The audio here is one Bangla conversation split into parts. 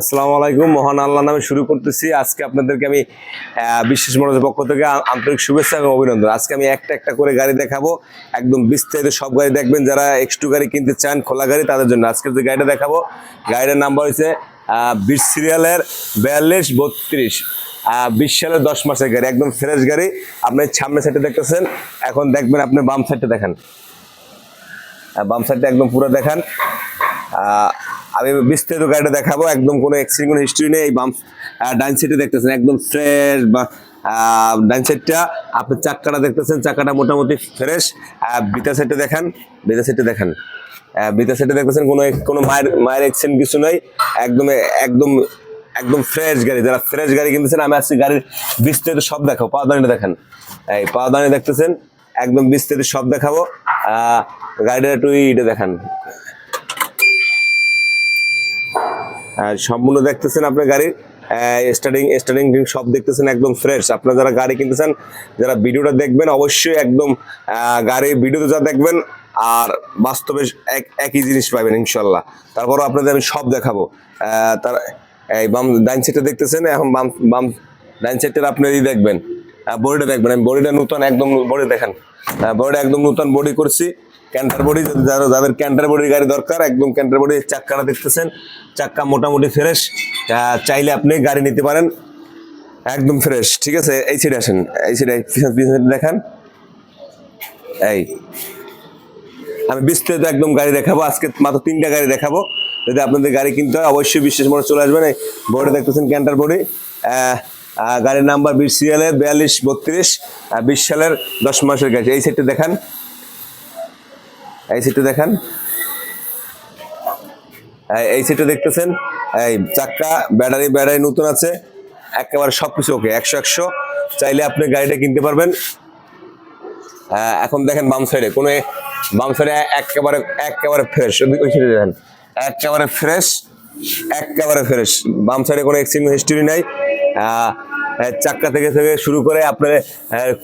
আসসালামু আলাইকুম। মহান আল্লাহ নামে শুরু করতেছি। আজকে আপনাদেরকে আমি বিশেষ মনোজের পক্ষ থেকে আন্তরিক শুভেচ্ছা এবং অভিনন্দন। আজকে আমি একটা একটা করে গাড়ি দেখাবো। একদম বিস্তারিত সব গাড়ি দেখবেন। যারা এক্সটু গাড়ি কিনতে চান, খোলা গাড়ি, তাদের জন্য আজকে যে গাড়িটা দেখাবো গাড়ির নাম্বার হচ্ছে বিশ সিরিয়ালের বিয়াল্লিশ বত্রিশ। বিশ সালের দশ মাসের গাড়ি, একদম ফ্রেশ গাড়ি। আপনি সামনে সাইডে দেখতেছেন, এখন দেখবেন আপনি বাম সাইডটা দেখেন। বাম সাইডটা একদম পুরো দেখান। আমি বিস্তারিত গাড়িটা দেখাবো একদম কোনো অ্যাক্সিডেন্ট কোনো হিস্ট্রি নেই এই বাম ডাইন সাইডে দেখতেছেন একদম ফ্রেশ বা ডাইন সাইডটা আপনি চাক্কাটা দেখতেছেন চাকাটা মোটামুটি ফ্রেশ বিটা সাইডে দেখান বিটা সাইডে দেখান। আহ, বিটা সাইডে দেখতেছেন কোনো কোনো মায়ের মায়ের অ্যাক্সিডেন্ট কিছু নাই একদম একদম একদম ফ্রেশ গাড়ি যারা ফ্রেশ গাড়ি কিনতেছেন আমি আজকে গাড়ির বিস্তারিত সব দেখাবো পাওদানিটা দেখেন। এই পাওদানি দেখতেছেন একদম বিস্তারিত সব দেখাবো গাড়িটা একটু ইটা দেখান আর সম্পূর্ণ দেখতেছেন আপনার গাড়ির স্টার্টিং স্টার্টিং সব দেখতেছেন একদম ফ্রেশ আপনারা যারা গাড়ি কিনতেছেন, যারা ভিডিওটা দেখবেন, অবশ্যই একদম গাড়ির ভিডিওতে যা দেখবেন আর বাস্তবে এক, একই জিনিস পাবেন, ইনশাল্লাহ। তারপরও আপনাদের আমি সব দেখাবো। তার, এই বাম ডাইন সাইডটা দেখতেছেন, এখন বাম বাম ডাইন সাইডটা আপনারই দেখবেন। বডিটা দেখবেন। আমি বডিটা নতুন, একদম বডি দেখেন। বডিটা একদম নতুন বডি করছি। ক্যান্টার বডি যারা, যাদের ক্যান্টার বডির গাড়ি দরকার, একদম ক্যান্টার বডি চাক্কাটা দেখতেছেন। চাক্কা মোটামুটি ফ্রেশ চাইলে আপনি গাড়ি নিতে পারেন। একদম ফ্রেশ ঠিক আছে? এই সাইডে আসেন, এই সাইডে দেখান। এই। আমি বিস্তারিত একদম গাড়ি দেখাবো, আজকে মাত্র তিনটা গাড়ি দেখাবো। যদি আপনাদের গাড়ি কিনতে হয়, অবশ্যই বিশেষ মনে চলে আসবেন। এই বোর্ডে দেখতেছেন ক্যান্টার বডি গাড়ির নাম্বার বিশ, সিরিয়ালের বিয়াল্লিশ, বত্রিশ বিশ সালের দশ মাসের গাড়ি। এই সাইডটা দেখান। এই সিটটা দেখান। এই- সিটটা দেখতেছেন। এই চাক্কা ব্যাটারি ব্যাটারি নতুন আছে। একেবারে সব কিছু ওকে একশো একশো। চাইলে আপনি গাড়িটা কিনতে পারবেন। আহ, এখন দেখেন বাম সাইডে কোনো বাম সাইডে একেবারে একেবারে ফ্রেশ ওই সাইডে দেখেন। একেবারে ফ্রেশ একেবারে ফ্রেশ বাম সাইডে কোনো এক্সিডেন্ট হিস্টরি নাই। চাক্কা থেকে থেকে শুরু করে আপনার এই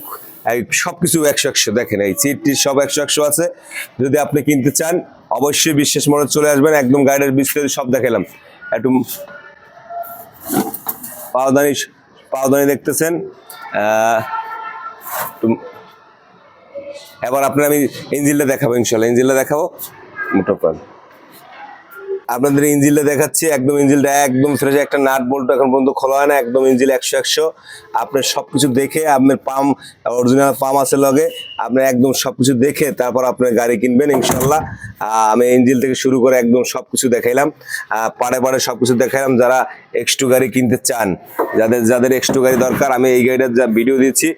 সব কিছু একশো একশো। দেখেন এই সিট টিট সব একশো একশো আছে। যদি আপনি কিনতে চান, অবশ্যই বিশেষ মনে চলে আসবেন। একদম গাড়ির বিস্তারিত সব দেখালাম। একটু পাওদানি পাওদানি দেখতেছেন। এবার আপনার আমি ইঞ্জিনটা দেখাবো, ইনশাল্লাহ। ইঞ্জিনটা দেখাবো। পান আপনাদের ইঞ্জিনটা দেখাচ্ছি, একদম ইঞ্জিনটা একদম ফ্রেশ, একটা নাট বল্ট এখন পর্যন্ত খোলা হয় না, একদম ইঞ্জিন একশো একশো। আপনার সব কিছু দেখে আপনার পাম্প অরিজিনাল পাম্প আছে লগে আপনি একদম সব কিছু দেখে তারপর আপনার গাড়ি কিনবেন, ইনশাল্লাহ। আমি ইঞ্জিন থেকে শুরু করে একদম সব কিছু দেখাইলাম পাড়ে পাড়ে সব কিছু দেখাইলাম, যারা এক্স টু গাড়ি কিনতে চান, যাদের যাদের এক্স টু গাড়ি দরকার, আমি এই গাড়িটার যা ভিডিও দিচ্ছি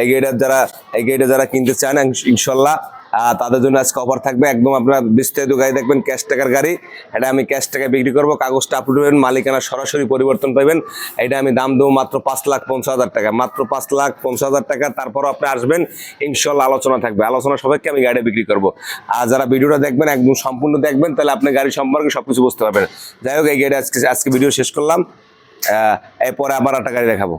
এই গাড়িটার যারা, এই গাড়িটা যারা কিনতে চান ইনশাল্লাহ তাদের জন্য আজকে অফার থাকবে। একদম আপনার বিস্তারিত গাড়ি দেখবেন ক্যাশ টাকার গাড়ি। এটা আমি ক্যাশ টাকায় বিক্রি করব। কাগজটা আপলোড হবেন মালিকানা সরাসরি পরিবর্তন পাবেন। এটা আমি দাম দেবো মাত্র পাঁচ লাখ পঞ্চাশ হাজার টাকা। মাত্র পাঁচ লাখ পঞ্চাশ হাজার টাকা। তারপরও আপনি আসবেন, ইনশাল্লাহ আলোচনা থাকবে। আলোচনা সবাইকে আমি গাড়ি বিক্রি করব। আর যারা ভিডিওটা দেখবেন, একদম সম্পূর্ণ দেখবেন, তাহলে আপনি গাড়ি সম্পর্কে সব কিছু বুঝতে পারবেন। যাই হোক, এই গাড়ি আজকে আজকে ভিডিও শেষ করলাম। এরপরে আবার একটা গাড়ি দেখাবো।